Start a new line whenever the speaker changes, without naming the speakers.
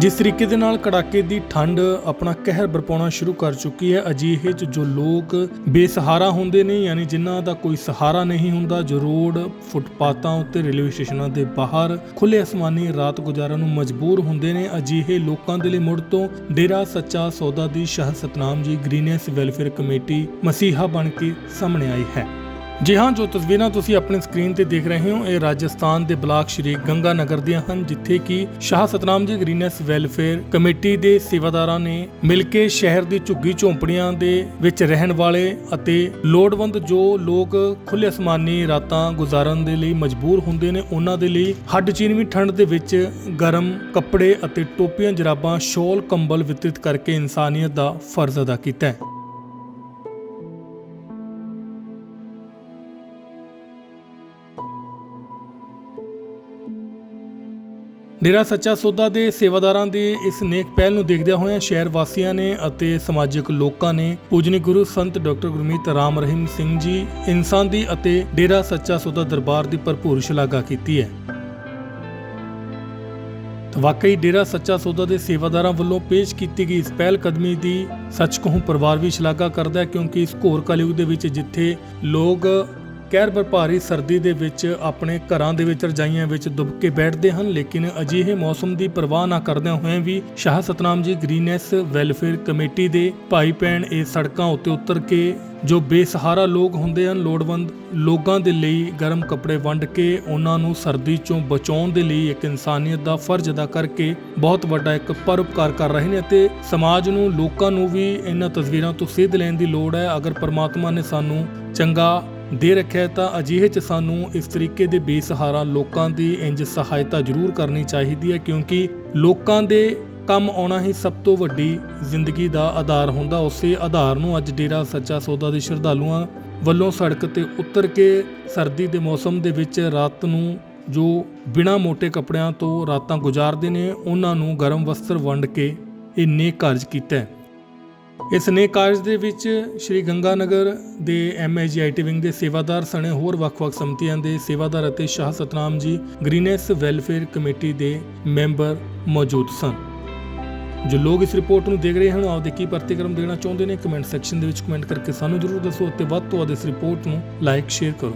ਜਿਸ ਤਰੀਕੇ ਦੇ ਨਾਲ ਕੜਾਕੇ ਦੀ ਠੰਡ ਆਪਣਾ ਕਹਿਰ ਬਰਪਾਉਣਾ ਸ਼ੁਰੂ ਕਰ ਚੁੱਕੀ ਹੈ, ਅਜਿਹੇ ਚ ਜੋ ਲੋਕ ਬੇਸਹਾਰਾ ਹੁੰਦੇ ਨੇ, ਯਾਨੀ ਜਿਨ੍ਹਾਂ ਦਾ ਕੋਈ ਸਹਾਰਾ ਨਹੀਂ ਹੁੰਦਾ, ਜੋ ਰੋਡ ਫੁੱਟਪਾਤਾਂ ਉੱਤੇ ਰੇਲਵੇ ਸਟੇਸ਼ਨਾਂ ਦੇ ਬਾਹਰ ਖੁੱਲੇ ਅਸਮਾਨੀ ਰਾਤ ਗੁਜ਼ਾਰਨ ਨੂੰ ਮਜਬੂਰ ਹੁੰਦੇ ਨੇ, ਅਜਿਹੇ ਲੋਕਾਂ ਦੇ ਲਈ ਮੁੜ ਤੋਂ ਡੇਰਾ ਸੱਚਾ ਸੌਦਾ ਦੀ ਸ਼ਾਹ ਸਤਨਾਮ ਜੀ ਗ੍ਰੀਨੈਸ ਵੈਲਫੇਅਰ ਕਮੇਟੀ ਮਸੀਹਾ ਬਣ ਕੇ ਸਾਹਮਣੇ ਆਈ ਹੈ। ਜੀ ਹਾਂ, ਜੋ ਤਸਵੀਰਾਂ ਤੁਸੀਂ ਆਪਣੀ ਸਕਰੀਨ ਤੇ ਦੇਖ ਰਹੇ ਹੋ, ਇਹ ਰਾਜਸਥਾਨ ਦੇ ਬਲਾਕ ਸ਼੍ਰੀ ਗੰਗਾ ਨਗਰ ਦੀਆਂ ਹਨ, ਜਿੱਥੇ ਕਿ ਸ਼ਾਹ ਸਤਨਾਮ ਜੀ ਗ੍ਰੀਨੈਸ ਵੈਲਫੇਅਰ ਕਮੇਟੀ ਦੇ ਸੇਵਾਦਾਰਾਂ ਨੇ ਮਿਲ ਕੇ ਸ਼ਹਿਰ ਦੀ ਝੁੱਗੀ ਝੌਂਪੜੀਆਂ ਦੇ ਵਿੱਚ ਰਹਿਣ ਵਾਲੇ ਅਤੇ ਲੋੜਵੰਦ ਜੋ ਲੋਕ ਖੁੱਲੇ ਅਸਮਾਨੀ ਰਾਤਾਂ ਗੁਜ਼ਾਰਨ ਦੇ ਲਈ ਮਜਬੂਰ ਹੁੰਦੇ ਨੇ, ਉਹਨਾਂ ਦੇ ਲਈ ਹੱਡ ਚੀਨਵੀਂ ਠੰਡ ਦੇ ਵਿੱਚ ਗਰਮ ਕੱਪੜੇ ਅਤੇ ਟੋਪੀਆਂ, ਜਰਾਬਾਂ, ਸ਼ਾਲ, ਕੰਬਲ ਵਿਤਰਿਤ ਕਰਕੇ ਇਨਸਾਨੀਅਤ ਦਾ ਫਰਜ਼ ਅਦਾ ਕੀਤਾ ਹੈ। ਡੇਰਾ ਸੱਚਾ ਸੌਦਾ ਦੇ ਸੇਵਾਦਾਰਾਂ ਦੀ ਇਸ ਨੇਕ ਪਹਿਲ ਨੂੰ ਦੇਖਦਿਆਂ ਹੋਇਆਂ ਸ਼ਹਿਰ ਵਾਸੀਆਂ ਨੇ ਅਤੇ ਸਮਾਜਿਕ ਲੋਕਾਂ ਨੇ ਪੂਜਨੀ ਗੁਰੂ ਸੰਤ ਡਾਕਟਰ ਗੁਰਮੀਤ ਰਾਮ ਰਹੀਮ ਸਿੰਘ ਜੀ, ਇਨਸਾਨ ਦੀ ਅਤੇ ਡੇਰਾ ਸੱਚਾ ਸੌਦਾ ਦਰਬਾਰ ਦੀ ਭਰਪੂਰ ਸ਼ਲਾਘਾ ਕੀਤੀ ਹੈ। ਵਾਕਈ ਡੇਰਾ ਸੱਚਾ ਸੌਦਾ ਦੇ ਸੇਵਾਦਾਰਾਂ ਵੱਲੋਂ ਪੇਸ਼ ਕੀਤੀ ਗਈ ਇਸ ਪਹਿਲ ਕਦਮੀ ਦੀ ਸੱਚ ਕਹੂੰ ਪਰਿਵਾਰ ਵੀ ਸ਼ਲਾਘਾ ਕਰਦਾ ਹੈ ਕਿਉਂਕਿ ਇਸ ਘੋਰ ਕਲਯੁਗ ਦੇ ਵਿੱਚ ਜਿੱਥੇ ਲੋਕ ਕਹਿਰ ਭਰਪਾਰੀ ਸਰਦੀ ਦੇ ਵਿੱਚ ਆਪਣੇ ਘਰਾਂ ਦੇ ਵਿੱਚ ਰਜਾਈਆਂ ਵਿੱਚ ਦੁੱਬ ਕੇ ਬੈਠਦੇ ਹਨ, ਲੇਕਿਨ ਅਜਿਹੇ ਮੌਸਮ ਦੀ ਪਰਵਾਹ ਨਾ ਕਰਦਿਆਂ ਹੋਇਆਂ ਵੀ ਸ਼ਾਹ ਸਤਨਾਮ ਜੀ ਗ੍ਰੀਨੈਸ ਵੈਲਫੇਅਰ ਕਮੇਟੀ ਦੇ ਭਾਈ ਭੈਣ ਇਹ ਸੜਕਾਂ ਉੱਤੇ ਉਤਰ ਕੇ, ਜੋ ਬੇਸਹਾਰਾ ਲੋਕ ਹੁੰਦੇ ਹਨ, ਲੋੜਵੰਦ ਲੋਕਾਂ ਦੇ ਲਈ ਗਰਮ ਕੱਪੜੇ ਵੰਡ ਕੇ ਉਹਨਾਂ ਨੂੰ ਸਰਦੀ ਚੋਂ ਬਚਾਉਣ ਦੇ ਲਈ ਇੱਕ ਇਨਸਾਨੀਅਤ ਦਾ ਫਰਜ਼ ਅਦਾ ਕਰਕੇ ਬਹੁਤ ਵੱਡਾ ਇੱਕ ਪਰਉਪਕਾਰ ਕਰ ਰਹੇ ਨੇ ਅਤੇ ਸਮਾਜ ਨੂੰ, ਲੋਕਾਂ ਨੂੰ ਵੀ ਇਹਨਾਂ ਤਸਵੀਰਾਂ ਤੋਂ ਸੇਧ ਲੈਣ ਦੀ ਲੋੜ ਹੈ। ਅਗਰ ਪਰਮਾਤਮਾ ਨੇ ਸਾਨੂੰ ਚੰਗਾ ਦੇ ਰੱਖਿਆ ਤਾਂ ਅਜਿਹੇ ਚ ਸਾਨੂੰ ਇਸ ਤਰੀਕੇ ਦੇ ਬੇਸਹਾਰਾ ਲੋਕਾਂ ਦੀ ਇੰਜ ਸਹਾਇਤਾ ਜ਼ਰੂਰ ਕਰਨੀ ਚਾਹੀਦੀ ਹੈ, ਕਿਉਂਕਿ ਲੋਕਾਂ ਦੇ ਕੰਮ ਆਉਣਾ ਹੀ ਸਭ ਤੋਂ ਵੱਡੀ ਜ਼ਿੰਦਗੀ ਦਾ ਆਧਾਰ ਹੁੰਦਾ। ਉਸੇ ਆਧਾਰ ਨੂੰ ਅੱਜ ਡੇਰਾ ਸੱਚਾ ਸੌਦਾ ਦੇ ਸ਼ਰਧਾਲੂਆਂ ਵੱਲੋਂ ਸੜਕ ਤੇ ਉਤਰ ਕੇ ਸਰਦੀ ਦੇ ਮੌਸਮ ਦੇ ਵਿੱਚ ਰਾਤ ਨੂੰ ਜੋ ਬਿਨਾਂ ਮੋٹے ਕੱਪੜਿਆਂ ਤੋਂ ਰਾਤਾਂ ਗੁਜ਼ਾਰਦੇ ਨੇ, ਉਹਨਾਂ ਨੂੰ ਗਰਮ ਵਸਤਰ ਵੰਡ ਕੇ ਇਹ ਨੇਕ ਕਾਰਜ ਕੀਤਾ। ਹੈ ਇਸ ਨੇਕ ਕਾਰਜ ਦੇ ਵਿੱਚ ਸ਼੍ਰੀ ਗੰਗਾ ਨਗਰ ਦੇ ਐਮਆਈਜੀਆਈਟੀ ਵਿੰਗ ਦੇ ਸੇਵਾਦਾਰ ਸਣੇ ਹੋਰ ਵੱਖ-ਵੱਖ ਸਮਤੀਆਂ ਦੇ ਸੇਵਾਦਾਰ ਅਤੇ Shah Satnam ji green S welfare committee ਦੇ ਮੈਂਬਰ ਮੌਜੂਦ ਸਨ। ਜੋ ਲੋਕ ਇਸ ਰਿਪੋਰਟ ਨੂੰ ਦੇਖ ਰਹੇ ਹਨ ਆਪਦੇ ਕੀ ਪ੍ਰਤੀਕਰਮ ਦੇਣਾ ਚਾਹੁੰਦੇ ਨੇ, ਕਮੈਂਟ ਸੈਕਸ਼ਨ ਦੇ ਵਿੱਚ ਕਮੈਂਟ ਕਰਕੇ ਸਾਨੂੰ ਜ਼ਰੂਰ ਦੱਸੋ ਅਤੇ ਵੱਧ ਤੋਂ ਵੱਧ ਇਸ ਰਿਪੋਰਟ ਨੂੰ ਲਾਈਕ, ਸ਼ੇਅਰ ਕਰੋ।